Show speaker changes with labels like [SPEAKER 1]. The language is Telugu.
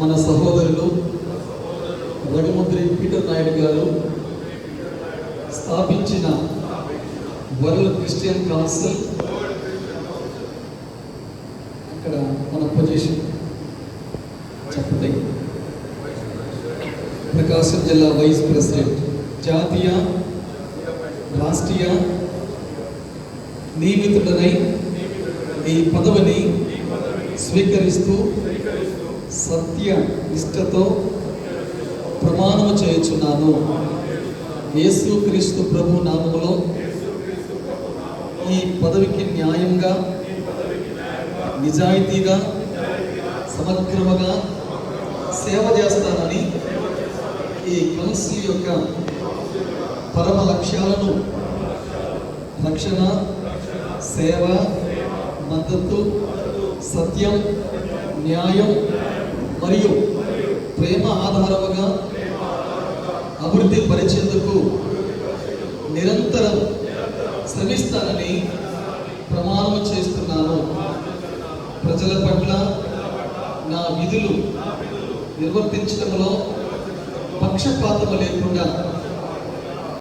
[SPEAKER 1] మన సహోదరులు రఘుమంత్రి పీటర్ నాయుడు గారు స్థాపించిన వరల్డ్ క్రిస్టియన్ కౌన్సిల్ ఇక్కడ మన పొజిషన్. చెప్పండి. ప్రకాశం జిల్లా వైస్ ప్రెసిడెంట్. జాతీయ రాష్ట్రీయ నియమితుడనై ఈ పదవిని స్వీకరిస్తూ సత్య నిష్ఠతో ప్రమాణము చేయుచున్నాను. యేసుక్రీస్తు ప్రభు నామములో ఈ పదవికి న్యాయంగా నిజాయితీగా సమగ్రముగా సేవ చేస్తానని ఈ కౌన్సిల్ యొక్క పరమ లక్ష్యాలను రక్షణ సేవ మద్దతు సత్యం న్యాయం మరియు ప్రేమ ఆధారముగా అభివృద్ధి పరిచేందుకు నిరంతరం శ్రమిస్తానని ప్రమాణం చేస్తున్నాను. ప్రజల పట్ల నా విధులు నిర్వర్తించడంలో పక్షపాతము లేకుండా